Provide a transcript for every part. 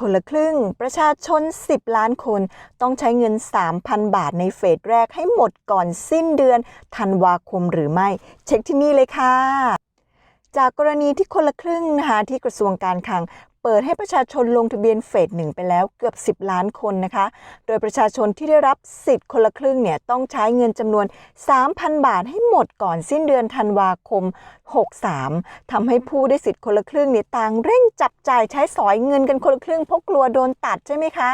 คนละครึ่ง ประชาชน 10 ล้านคน ต้องใช้เงิน 3,000 บาทในเฟสแรกให้หมดก่อนสิ้นเดือนธันวาคมหรือไม่ เช็คที่นี่เลยค่ะจากกรณีที่คนละครึ่งนะคะที่กระทรวงการคลัง เปิดให้ประชาชนลงทะเบียนเฟสหนึ่งไปแล้วเกือบ 10 ล้านคนนะคะ โดยประชาชนที่ได้รับสิทธิ์คนละครึ่งเนี่ยต้องใช้เงินจำนวน 3,000 บาทให้หมดก่อนสิ้นเดือนธันวาคม 63ทำให้ผู้ได้สิทธิ์คนละครึ่งเนี่ยต่างเร่งจับจ่ายใช้สอยเงินกันคนละครึ่งเพราะกลัวโดนตัดใช่ไหมคะ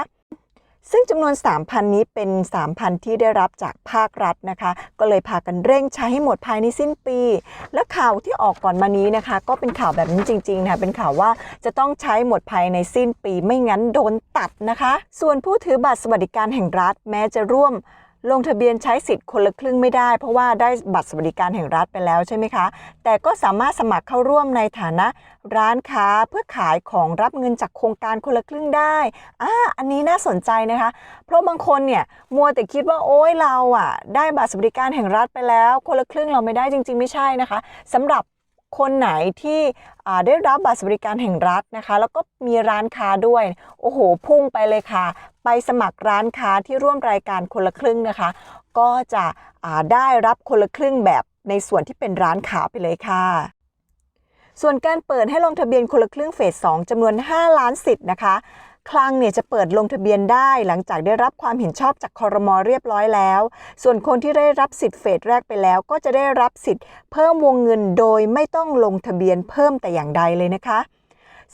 ซึ่งจำนวน 3,000 นี้เป็น 3,000 ที่ได้รับจากภาครัฐนะคะ ก็เลยพากันเร่งใช้ให้หมดภายในสิ้นปี และข่าวที่ออกก่อนมานี้นะคะ ก็เป็นข่าวแบบนี้จริงๆนะคะเป็นข่าวว่าจะต้องใช้หมดภายในสิ้นปี ไม่งั้นโดนตัดนะคะ ส่วนผู้ถือบัตรสวัสดิการแห่งรัฐแม้จะร่วม ลงทะเบียนใช้สิทธิ์คนละครึ่งไม่ได้ เพราะว่าได้บัตรสวัสดิการแห่งรัฐไปแล้วใช่ไหมคะ แต่ก็สามารถสมัครเข้าร่วมในฐานะร้านค้าเพื่อขายของรับเงินจากโครงการคนละครึ่งได้อ่าอันนี้น่าสนใจนะคะ เพราะบางคนเนี่ยมัวแต่คิดว่าโอ๊ยเราอะได้บัตรสวัสดิการแห่งรัฐไปแล้ว คนละครึ่งเราไม่ได้จริง ๆ ไม่ใช่นะคะสำหรับคนไหนที่ได้รับบัตรสวัสดิการแห่งรัฐนะคะ แล้วก็มีร้านค้าด้วย โอ้โห พุ่งไปเลยค่ะ ไปสมัครร้านค้าที่ร่วมรายการคนละครึ่งนะคะ ก็จะได้รับคนละครึ่งแบบในส่วนที่เป็นร้านค้าไปเลยค่ะส่วนการเปิดให้ลงทะเบียนคนละครึ่งเฟส 2จำนวน 5 ล้านสิทธิ์นะคะ คลังเนี่ยจะเปิดลงทะเบียนได้หลังจากได้รับความเห็นชอบจากคอรมอเรียบร้อยแล้ว ส่วนคนที่ได้รับสิทธิ์เฟสแรกไปแล้ว ก็จะได้รับสิทธิ์เพิ่มวงเงินโดยไม่ต้องลงทะเบียนเพิ่มแต่อย่างใดเลยนะคะ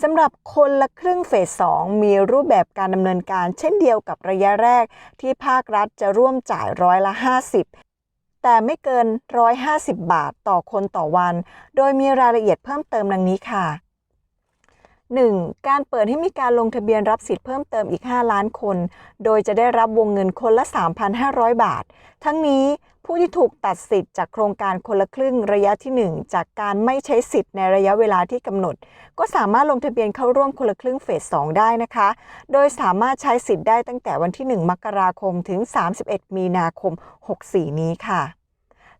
สำหรับคนละครึ่งเฟส 2 มีรูปแบบการดำเนินการเช่นเดียวกับระยะแรกที่ภาครัฐจะร่วมจ่ายร้อยละ 50แต่ไม่เกิน 150 บาทต่อคนต่อวัน โดยมีรายละเอียดเพิ่มเติมดังนี้ค่ะ 1. การเปิดให้มีการลงทะเบียนรับสิทธิ์เพิ่มเติมอีก 5 ล้านคน โดยจะได้รับวงเงินคนละ 3,500 บาท ทั้งนี้ ผู้ที่ถูกตัดสิทธิ์จากโครงการคนละครึ่งระยะที่ 1 จากการไม่ใช้สิทธิ์ในระยะเวลาที่กำหนด ก็สามารถลงทะเบียนเข้าร่วมคนละครึ่งเฟส 2 ได้นะคะ โดยสามารถใช้สิทธิ์ได้ตั้งแต่วันที่ 1 มกราคมถึง 31 มีนาคม 64 นี้ค่ะ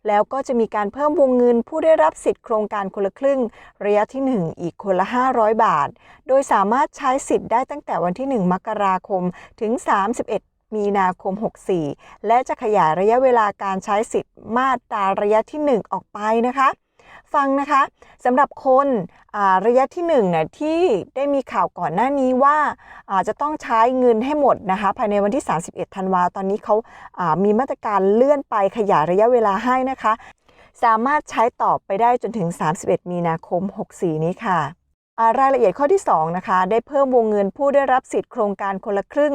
แล้วก็จะมีการเพิ่มวงเงินผู้ได้รับสิทธิ์โครงการคนละครึ่ง ระยะที่ 1 อีกคนละ 500 บาท โดยสามารถใช้สิทธิ์ได้ตั้งแต่วันที่ 1 มกราคมถึง 31 มีนาคม 64 และจะขยายระยะเวลาการใช้สิทธิ์มาตราระยะที่ 1 ออกไปนะคะ ฟังนะคะสำหรับคนอาระยะที่1เนี่ยที่ได้มีข่าวก่อนหน้านี้ว่าอาจะต้องใช้เงินให้หมดนะคะภายในวันที่ 31 ธันวาตอนนี้เขาอ่ามีมาตรการเลื่อนไปขยายระยะเวลาให้นะคะ สามารถใช้ต่อไปได้จนถึง 31 มีนาคม 64 นี้ค่ะ รายละเอียดข้อที่ 2 นะคะ ได้เพิ่มวงเงินผู้ได้รับสิทธิ์โครงการคนละครึ่ง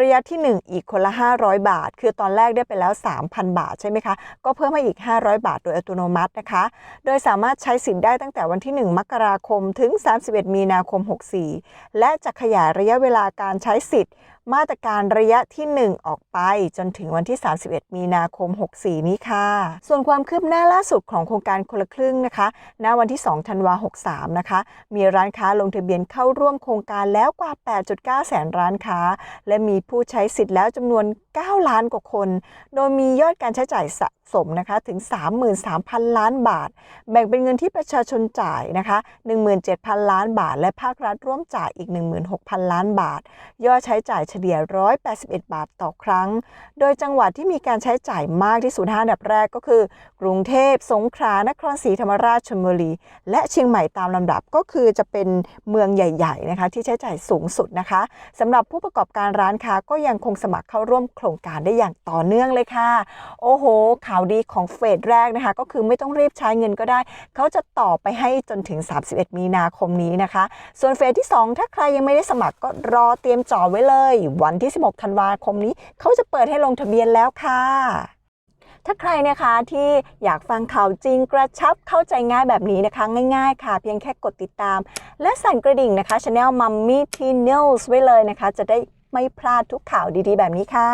ระยะที่ 1 อีกคนละ 500 บาท คือตอนแรกได้ไปแล้ว 3,000 บาทใช่ไหมคะ ก็เพิ่มมาอีก 500 บาทโดยอัตโนมัตินะคะ โดยสามารถใช้สิทธิ์ได้ตั้งแต่วันที่ 1 มกราคมถึง 31 มีนาคม 64 และจะขยายระยะเวลาการใช้สิทธิ์มาตรการระยะที่ 1 ออกไป จนถึงวันที่ 31 มีนาคม 64 นี้ค่ะ ส่วนความคืบหน้าล่าสุดของโครงการคนละครึ่งนะคะ ณ วันที่ 2 ธันวา 63 นะคะ มีร้านค้าลงทะเบียนเข้าร่วมโครงการแล้วกว่า 8.9 แสนร้านค้า และมีผู้ใช้สิทธิ์แล้วจำนวน 9 ล้านกว่าคน โดยมียอดการใช้จ่ายสะ สมนะคะถึง 33,000 ล้านบาท แบ่งเป็นเงินที่ประชาชนจ่ายนะคะ17,000 ล้านบาท และภาครัฐร่วมจ่ายอีก 16,000 ล้านบาท ยอดใช้จ่ายเฉลี่ย 181 บาทต่อครั้ง โดยจังหวัดที่มีการใช้จ่ายมากที่สุดห้าอันดับแรกก็คือ กรุงเทพ สงขลานครศรีธรรมราชชลบุรี และเชียงใหม่ตามลำดับก็คือจะเป็นเมืองใหญ่ๆนะคะที่ใช้จ่ายสูงสุดนะคะสำหรับผู้ประกอบการร้านค้าก็ยังคงสมัครเข้าร่วมโครงการได้อย่างต่อเนื่องเลยค่ะ โอ้โหข่าวดีของเฟสแรกนะคะ ก็คือไม่ต้องรีบใช้เงินก็ได้ เขาจะต่อไปให้จนถึง 31 มีนาคมนี้นะคะ ส่วนเฟสที่ 2 ถ้าใครยังไม่ได้สมัครก็รอเตรียมจ่อไว้เลย วันที่ 16 ธันวาคมนี้ เขาจะเปิดให้ลงทะเบียนแล้วค่ะถ้าใครนะคะที่อยากฟังข่าวจริงกระชับเข้าใจง่ายแบบนี้นะคะ ง่ายๆค่ะ เพียงแค่กดติดตาม และสั่นกระดิ่งนะคะ Channel Mummy T News ไว้เลยนะคะ จะได้ไม่พลาดทุกข่าวดีๆ แบบนี้ค่ะ